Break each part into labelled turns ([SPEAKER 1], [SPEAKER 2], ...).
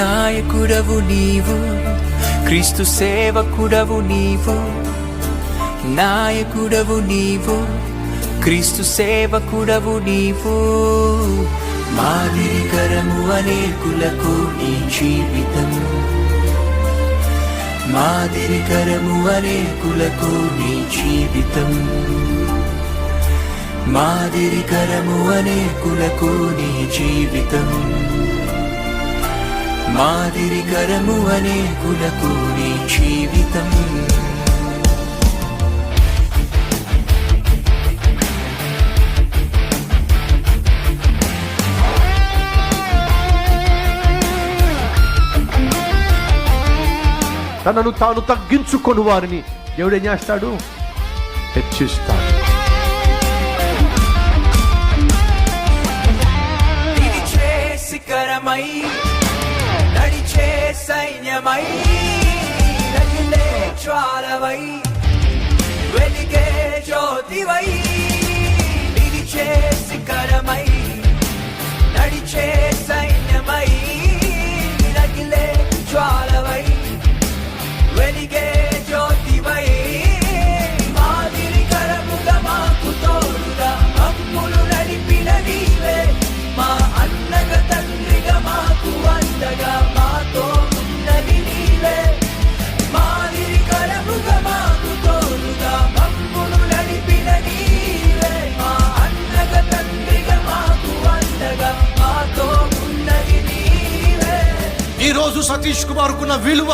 [SPEAKER 1] నాయకుడవు నీవు క్రీస్తు సేవకుడవు నీవు నాయకుడవు నీవు క్రీస్తు సేవకుడవు నీవు. మాదిరికరము అనేకులకు నీ జీవితం. మాదిరికరము అనేకులకు నీ జీవితం. మాదిరికరము అనేకులకు నీ జీవితం. మాదిరికరము అనేకులకు నీ జీవితం.
[SPEAKER 2] తనను తాను తగ్గించుకొని వారిని. దేవుడేం చేస్తాడు? హెచ్చిస్తాడు.
[SPEAKER 1] సైన్యమై రగిలే జ్వాలవై వెలిగే జ్యోతివై నిలిచే శిఖరమై నడిచే సైన్యమై.
[SPEAKER 3] ఈరోజు సతీష్ కుమార్కున్న విలువ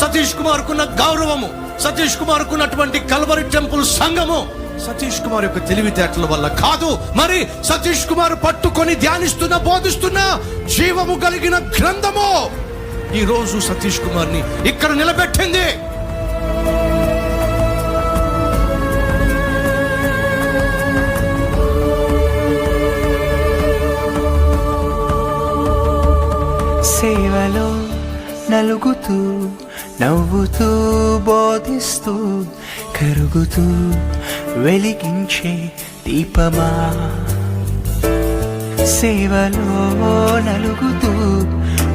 [SPEAKER 3] సతీష్ కుమార్కున్న గౌరవము సతీష్ కుమార్కున్నటువంటి కల్వరి టెంపుల్ సంఘము సతీష్ కుమార్ యొక్క తెలివితేటల వల్ల కాదు. మరి సతీష్ కుమార్ పట్టుకొని ధ్యానిస్తున్న బోధిస్తున్న జీవము కలిగిన గ్రంథము ఈ రోజు సతీష్ కుమార్ని ఇక్కడ నిలబెట్టింది.
[SPEAKER 1] సేవలో నలుగుతూ నవ్వుతూ బోధిస్తూ కరుగుతూ వెలిగించే దీపమా? సేవలో నలుగుతూ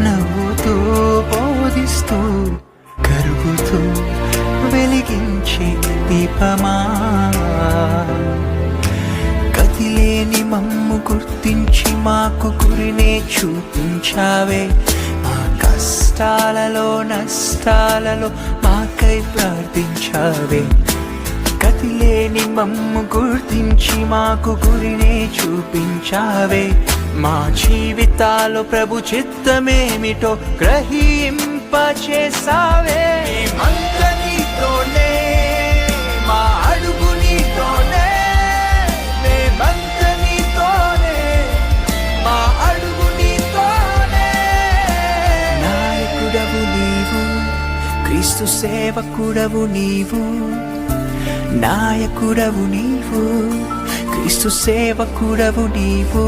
[SPEAKER 1] నవ్వుతూ బోధిస్తూ కరుగుతూ వెలిగించే దీపమా? కతిలేని మమ్ము గుర్తించి మాకు గురినే చూపించావే. కష్టాలలో నష్టాలలో మాకై ప్రార్థించావే. గతిలేని మమ్ము గుర్తించి మాకు గురినే చూపించావే. మా జీవితాలు ప్రభు చిత్తమేమిటో గ్రహింపచేసావే సేవకుడవు నీవు నాయకుడవు నీవు క్రీస్తు సేవకుడవు నీవు.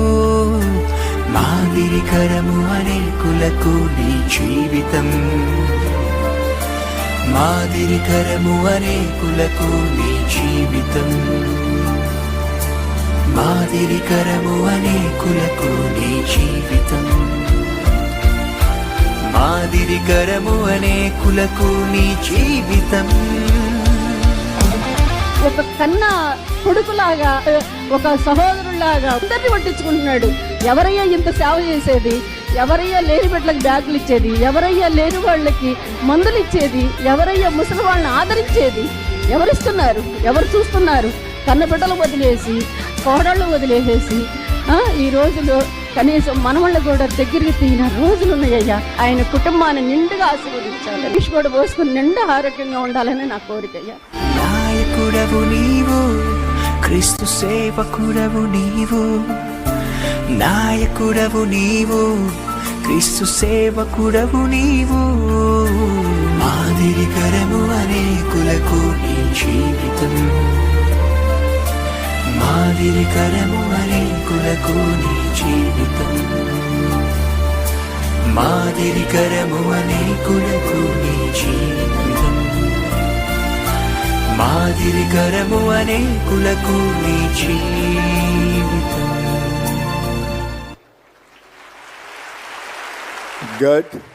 [SPEAKER 1] మాదిరికరము అనేకులకు నీ జీవితం. మాదిరికరము అనేకులకు నీ జీవితం. మాదిరికరము అనేకులకు నీ జీవితం. ఆదిరికరము అనే కులకు నీ జీవితం.
[SPEAKER 4] ఒక కన్న కొడుకులాగా ఒక సహోదరులాగా అందరిని పట్టించుకుంటున్నాడు. ఎవరయ్యా ఇంత సేవ చేసేది? ఎవరయ్యా లేని బిడ్డలకు బ్యాగులు ఇచ్చేది? ఎవరయ్యా లేని వాళ్ళకి మందులు ఇచ్చేది? ఎవరయ్యా ముసలి వాళ్ళని ఆదరించేది? ఎవరిస్తున్నారు? ఎవరు చూస్తున్నారు? కన్న బిడ్డలు వదిలేసి కోడళ్ళు వదిలేసేసి ఈ రోజులో కనీసం మనవాళ్ళ కూడా దగ్గరికి తీన రోజులు ఉన్నాయ్యా ఆయన కుటుంబాన్ని నిండుగా ఆశీర్వదించాలి. విష్ కూడా పోసుకుని నిండా ఆరోగ్యంగా ఉండాలని నా కోరికయ్యా.
[SPEAKER 1] నాయకుడవు నీవు క్రీస్తు సేవకుడవు నీవు. నాయకుడవు నీవు క్రీస్తు సేవకుడవు నీవు. మాదిరికరము అనేకులకు నీ జీవితం. మాదిరికరము అనేకులకు నీ జీవితం. మాదిరికరము అనేకులకు నీ జీవితం. మాదిరికరము అనేకులకు నీ జీవితం.
[SPEAKER 5] Good.